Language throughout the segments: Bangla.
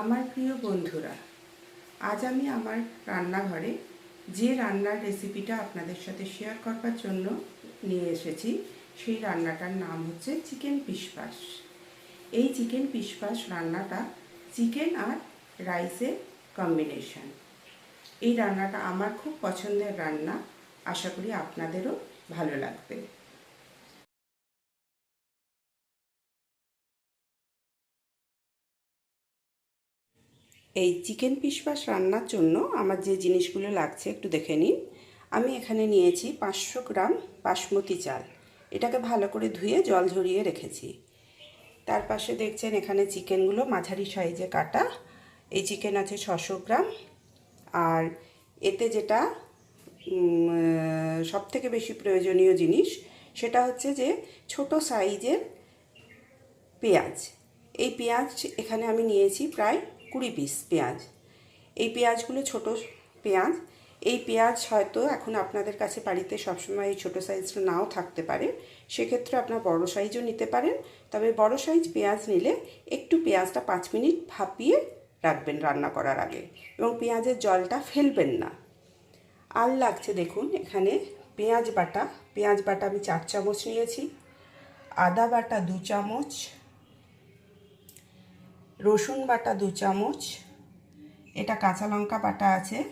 আমার প্রিয় বন্ধুরা, আজ আমি আমার রান্নাঘরে যে রান্নার রেসিপিটা আপনাদের সাথে শেয়ার করবার জন্য নিয়ে এসেছি, সেই রান্নাটার নাম হচ্ছে চিকেন পিসপাস এই চিকেন পিসপাস রান্নাটা চিকেন আর রাইসের কম্বিনেশন এই রান্নাটা আমার খুব পছন্দের রান্না, আশা করি আপনাদেরও ভালো লাগবে। এই চিকেন পিসপাস রান্নার জন্য আমার যে জিনিসগুলো লাগছে একটু দেখে নিন। আমি এখানে নিয়েছি পাঁচশো গ্রাম বাসমতি চাল। এটাকে ভালো করে ধুয়ে জল ঝরিয়ে রেখেছি। তার পাশে দেখছেন এখানে চিকেনগুলো মাঝারি সাইজে কাটা। এই চিকেন আছে ছশো গ্রাম। আর এতে যেটা সব থেকে বেশি প্রয়োজনীয় জিনিস সেটা হচ্ছে যে ছোট সাইজের পেঁয়াজ। এই পেঁয়াজ এখানে আমি নিয়েছি প্রায় কুড়ি পিস পেঁয়াজ। এই পেঁয়াজগুলো ছোট পেঁয়াজ। এই পেঁয়াজ হয়তো এখন আপনাদের কাছে বাড়িতে সবসময় এই ছোটো সাইজটা নাও থাকতে পারে। সেক্ষেত্রে আপনার বড় সাইজও নিতে পারেন। তবে বড় সাইজ পেঁয়াজ নিলে একটু পেঁয়াজটা পাঁচ মিনিট ভাপিয়ে রাখবেন রান্না করার আগে এবং পেঁয়াজের জলটা ফেলবেন না। আর লাগছে দেখুন, এখানে পেঁয়াজ বাটা। পেঁয়াজ বাটা আমি চার চামচ নিয়েছি। আদা বাটা দু চামচ। রসুন বাটা দু চামচ। এটা কাঁচা লঙ্কা বাটা আছে,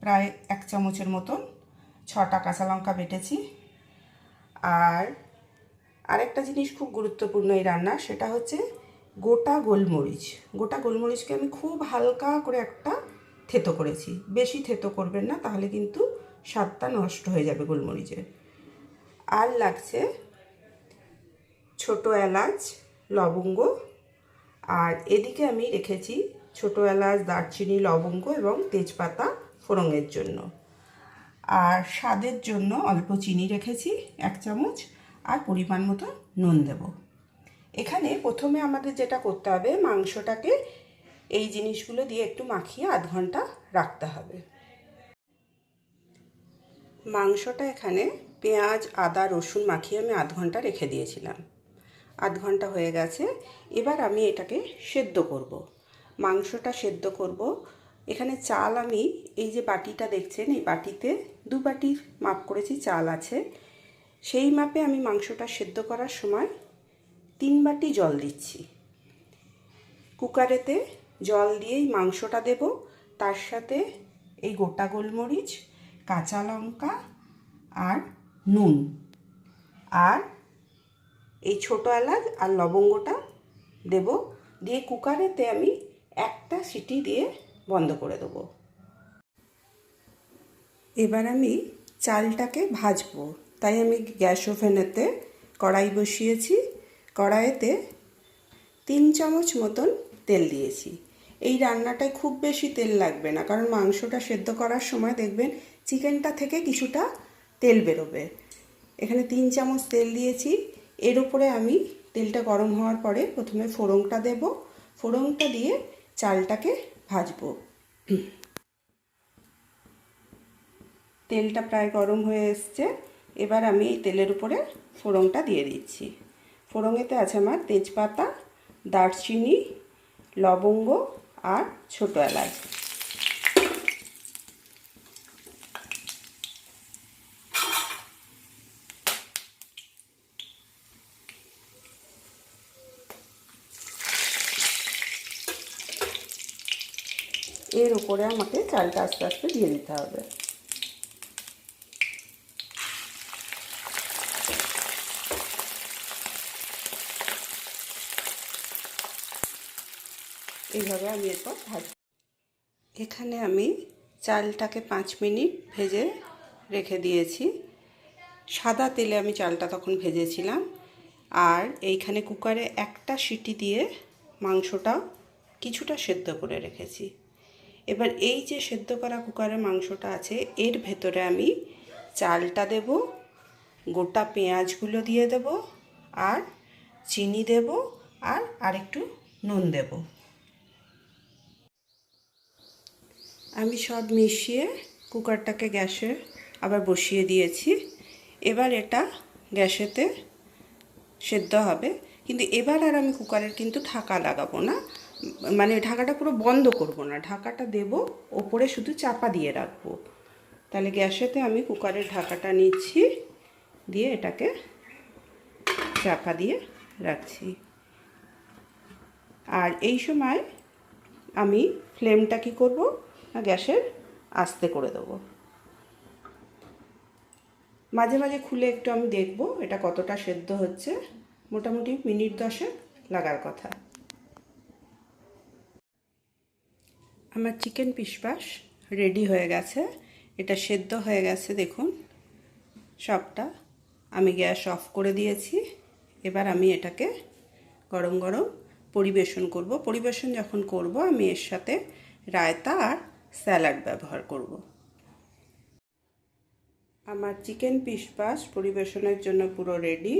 প্রায় এক চামচের মতন। ছটা কাঁচা লঙ্কা বেটেছি। আর আরেকটা জিনিস খুব গুরুত্বপূর্ণ এই রান্না, সেটা হচ্ছে গোটা গোলমরিচ। গোটা গোলমরিচকে আমি খুব হালকা করে একটা থেতো করেছি। বেশি থেতো করবেন না, তাহলে কিন্তু স্বাদটা নষ্ট হয়ে যাবে গোলমরিচের। আর লাগছে ছোট এলাচ, লবঙ্গ আর এদিকে আমি রেখেছি ছোটো এলাচ, দারচিনি, লবঙ্গ এবং তেজপাতা ফোড়নের জন্য। আর স্বাদের জন্য অল্প চিনি রেখেছি, এক চামচ, আর পরিমাণ মতো নুন দেব। এখানে প্রথমে আমাদের যেটা করতে হবে, মাংসটাকে এই জিনিসগুলো দিয়ে একটু মাখিয়ে আধ ঘণ্টা রাখতে হবে। মাংসটা এখানে পেঁয়াজ, আদা, রসুন মাখিয়ে আমি আধ ঘণ্টা রেখে দিয়েছিলাম। আধ ঘণ্টা হয়ে গেছে, এবার আমি এটাকে সেদ্ধ করব। মাংসটা সেদ্ধ করব। এখানে চাল আমি এই যে বাটিটা দেখছেন, এই বাটিতে দু বাটির মাপ করেছি, চাল আছে। সেই মাপে আমি মাংসটা সেদ্ধ করার সময় তিন বাটি জল দিচ্ছি। কুকারেতে জল দিয়েই মাংসটা দেব। তার সাথে এই গোটা গোলমরিচ, কাঁচা লঙ্কা আর নুন। আর এই ছোটো এলাচ আর লবঙ্গটা দেব। দিয়ে কুকারেতে আমি একটা সিটি দিয়ে বন্ধ করে দেবো। এবার আমি চালটাকে ভাজবো। তাই আমি গ্যাস ওভেনেতে কড়াই বসিয়েছি। কড়াইতে তিন চামচ মতন তেল দিয়েছি। এই রান্নাটায় খুব বেশি তেল লাগবে না, কারণ মাংসটা সেদ্ধ করার সময় দেখবেন চিকেনটা থেকে কিছুটা তেল বেরোবে। এখানে তিন চামচ তেল দিয়েছি। এর উপরে আমি তেলটা গরম হওয়ার পরে প্রথমে ফোড়নটা দেব। ফোড়নটা দিয়ে চালটাকে ভাজবো। তেলটা প্রায় গরম হয়ে এসছে। এবার আমি এই তেলের উপরে ফোড়নটা দিয়ে দিচ্ছি। ফোড়ঙেতে আছে আমার তেজপাতা, দারচিনি, লবঙ্গ আর ছোটো এলাচ। এর উপরে আমাকে চালটা আস্তে আস্তে দিয়ে দিতে হবে। এইভাবে আমি এরপর ভাজি এখানে আমি চালটাকে পাঁচ মিনিট ভেজে রেখে দিয়েছি। সাদা তেলে আমি চালটা তখন ভেজেছিলাম। আর এইখানে কুকারে একটা সিটি দিয়ে মাংসটা কিছুটা সেদ্ধ করে রেখেছি। এবার এই যে সেদ্ধ করা কুকারে মাংসটা আছে, এর ভেতরে আমি চালটা দেব, গোটা পেঁয়াজগুলো দিয়ে দেব, আর চিনি দেব, আর আরেকটু নুন দেব। আমি সব মিশিয়ে কুকারটাকে গ্যাসে আবার বসিয়ে দিয়েছি। এবার এটা গ্যাসেতে সেদ্ধ হবে। কিন্তু এবার আর আমি কুকারের কিন্তু ঢাকা লাগাবো না। মানে ঢাকাটা পুরো বন্ধ করব না। ঢাকাটা দেব, ওপরে শুধু চাপা দিয়ে রাখব। তাহলে গ্যাসেতে আমি কুকারের ঢাকাটা নিচ্ছি, দিয়ে এটাকে চাপা দিয়ে রাখছি। আর এই সময় আমি ফ্লেমটা কি করব না গ্যাসের? আস্তে করে দেবো। মাঝে মাঝে খুলে একটু আমি দেখব এটা কতটা সেদ্ধ হচ্ছে। মোটামুটি মিনিট দশেক লাগার কথা। আমার চিকেন পিসপাস রেডি হয়ে গেছে। এটা সেদ্ধ হয়ে গেছে, দেখুন। সবটা আমি গ্যাস অফ করে দিয়েছি। এবার আমি এটাকে গরম গরম পরিবেশন করব। পরিবেশন যখন করব, আমি এর সাথে রায়তা আর স্যালাড ব্যবহার করব। আমার চিকেন পিসপাস পরিবেশনের জন্য পুরো রেডি।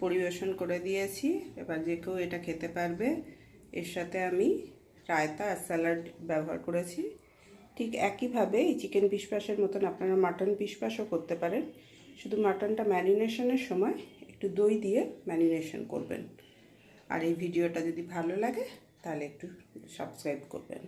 পরিবেশন করে দিয়েছি। এবার যে কেউ এটা খেতে পারবে, এর সাথে আমি রায়তা আর স্যালাড ব্যবহার করেছি। ঠিক একইভাবে এই চিকেন পিসপাসের মতন আপনারা মাটন পিসপাসও করতে পারেন। শুধু মাটনটা ম্যারিনেশনের সময় একটু দই দিয়ে ম্যারিনেশন করবেন। আর এই ভিডিওটা যদি ভালো লাগে, তাহলে একটু সাবস্ক্রাইব করবেন।